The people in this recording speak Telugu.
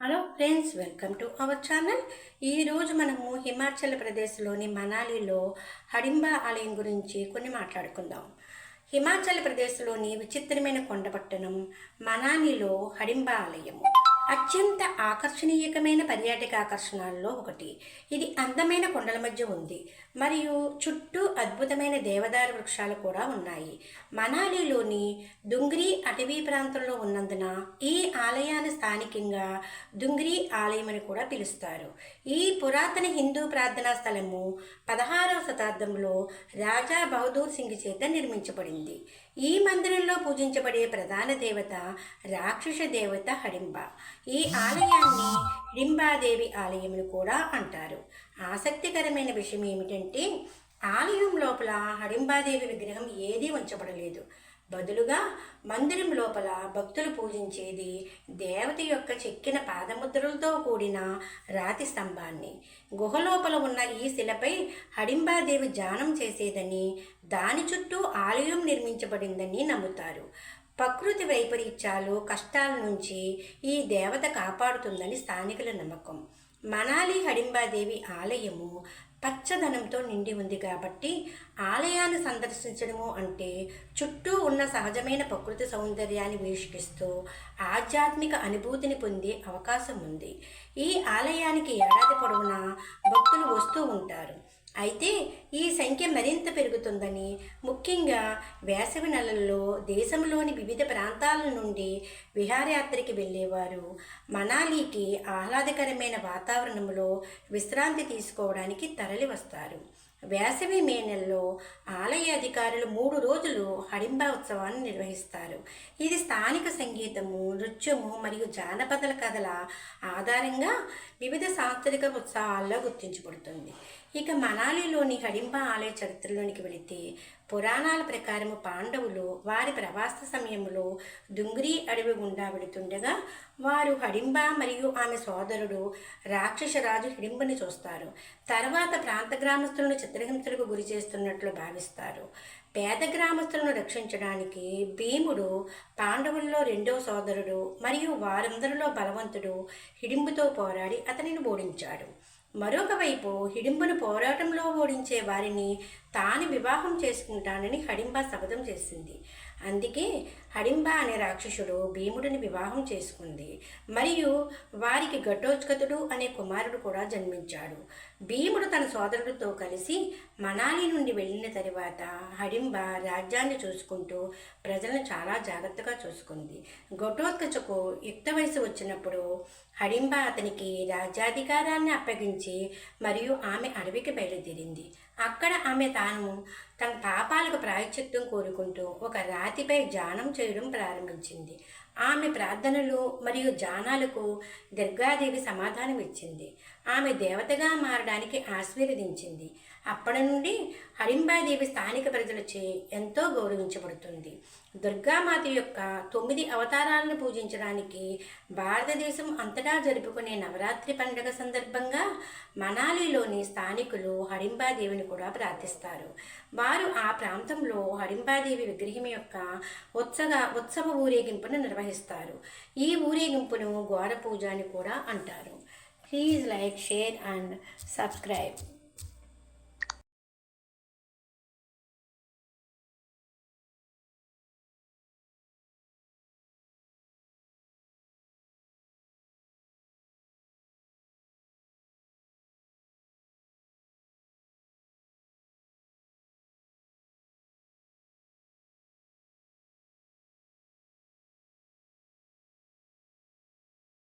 Hello friends welcome to our channel ఈరోజు మనము హిమాచల్ ప్రదేశ్లోని మనాలిలో హడింబా ఆలయం గురించి కొన్ని మాట్లాడుకుందాం. హిమాచల్ ప్రదేశ్లోని విచిత్రమైన కొండపట్టణం మనాలిలో హడింబా ఆలయం అత్యంత ఆకర్షణీయకమైన పర్యాటక ఆకర్షణల్లో ఒకటి. ఇది అందమైన కొండల మధ్య ఉంది. మరియు చుట్టూ అద్భుతమైన దేవదారు వృక్షాలు కూడా ఉన్నాయి. మనాలిలోని దుంగ్రీ అటవీ ప్రాంతంలో ఉన్నందున ఈ ఆలయాన్ని స్థానికంగా దుంగ్రీ ఆలయం అని కూడా పిలుస్తారు. ఈ పురాతన హిందూ ప్రార్థనా స్థలము పదహారవ శతాబ్దంలో రాజా బహదూర్ సింగ్ చేత నిర్మించబడింది. ఈ మందిరంలో పూజించబడే ప్రధాన దేవత రాక్షస దేవత హడింబ. ఈ ఆలయాన్ని హిడింబాదేవి ఆలయములు కూడా అంటారు. ఆసక్తికరమైన విషయం ఏమిటంటే ఆలయం లోపల హడింబాదేవి విగ్రహం ఏదీ ఉంచబడలేదు. బదులుగా మందిరం లోపల భక్తులు పూజించేది దేవత యొక్క చెక్కిన పాదముద్రలతో కూడిన రాతి స్తంభాన్ని. గుహలోపల ఉన్న ఈ శిలపై హడింబాదేవి ధ్యానం చేసేదని దాని చుట్టూ ఆలయం నిర్మించబడిందని నమ్ముతారు. ప్రకృతి వైపరీత్యాలు కష్టాల నుంచి ఈ దేవత కాపాడుతుందని స్థానికుల నమ్మకం. మనాలి హడింబాదేవి ఆలయము పచ్చదనంతో నిండి ఉంది కాబట్టి ఆలయాన్ని సందర్శించడము అంటే చుట్టూ ఉన్న సహజమైన ప్రకృతి సౌందర్యాన్ని వీక్షిస్తూ ఆధ్యాత్మిక అనుభూతిని పొందే అవకాశం ఉంది. ఈ ఆలయానికి ఏడాది పొడవునా భక్తులు వస్తూ ఉంటారు. అయితే ఈ సంఖ్య మరింత పెరుగుతుందని ముఖ్యంగా వేసవి నెలల్లో దేశంలోని వివిధ ప్రాంతాల నుండి విహారయాత్రకి వెళ్ళేవారు. మనాలికి ఆహ్లాదకరమైన వాతావరణంలో విశ్రాంతి తీసుకోవడానికి తరలి వస్తారు వేసవి మే నెలలో ఆలయ అధికారులు మూడు రోజులు హడింబ ఉత్సవాన్ని నిర్వహిస్తారు. ఇది స్థానిక సంగీతము నృత్యము మరియు జానపదల కథల ఆధారంగా వివిధ సాంస్కృతిక ఉత్సవాల్లో గుర్తించబడుతుంది. ఇక మనాలిలోని హడింబ ఆలయ చరిత్రలోనికి వెళితే పురాణాల ప్రకారము పాండవులు వారి ప్రవాస సమయంలో దుంగ్రీ అడవి గుండా వెళుతుండగా వారు హడింబ మరియు ఆమె సోదరుడు రాక్షసరాజు హిడింబని చూస్తారు. తర్వాత ప్రాంత గ్రామస్తులను చిత్రహింసలకు గురి చేస్తున్నట్లు భావిస్తారు. పేద గ్రామస్తులను రక్షించడానికి భీముడు పాండవుల్లో రెండో సోదరుడు మరియు వారందరిలో బలవంతుడు హిడింబుతో పోరాడి అతనిని ఓడించాడు. మరొక వైపు హిడింబను పోరాటంలో ఓడించే వారిని తాను వివాహం చేసుకుంటానని హడింబ శపథం చేసింది. అందుకే హడింబ అనే రాక్షసుడు భీముడిని వివాహం చేసుకుంది. మరియు వారికి ఘటోత్కతుడు అనే కుమారుడు కూడా జన్మించాడు. భీముడు తన సోదరుడితో కలిసి మనాలి నుండి వెళ్ళిన తరువాత హడింబ రాజ్యాన్ని చూసుకుంటూ ప్రజలను చాలా జాగ్రత్తగా చూసుకుంది. ఘటోత్కచకు యుక్త వయసు వచ్చినప్పుడు హడింబ అతనికి రాజ్యాధికారాన్ని అప్పగించి మరియు ఆమె అడవికి బయలుదేరింది. అక్కడ ఆమె తాను తన పాపాలకు ప్రాయశ్చిత్తం కోరుకుంటూ ఒక రాతిపై ధ్యానం చేయడం ప్రారంభించింది. ఆమె ప్రార్థనలు మరియు జానాలకు దుర్గాదేవి సమాధానం ఇచ్చింది ఆమె దేవతగా మారడానికి ఆశీర్వదించింది. అప్పటి నుండి హరింబాదేవి స్థానిక ప్రజలచే ఎంతో గౌరవించబడుతుంది. దుర్గామాత యొక్క తొమ్మిది అవతారాలను పూజించడానికి భారతదేశం అంతటా జరుపుకునే నవరాత్రి పండుగ సందర్భంగా మనాలిలోని స్థానికులు హరింబాదేవిని కూడా ప్రార్థిస్తారు. వారు ఆ ప్రాంతంలో హడింబాదేవి విగ్రహం యొక్క ఉత్సవ ఉత్సవ ఊరేగింపును నిర్వహిస్తారు. ఈ ఊరేగింపును ఘోర పూజ అని కూడా అంటారు. Please like share and subscribe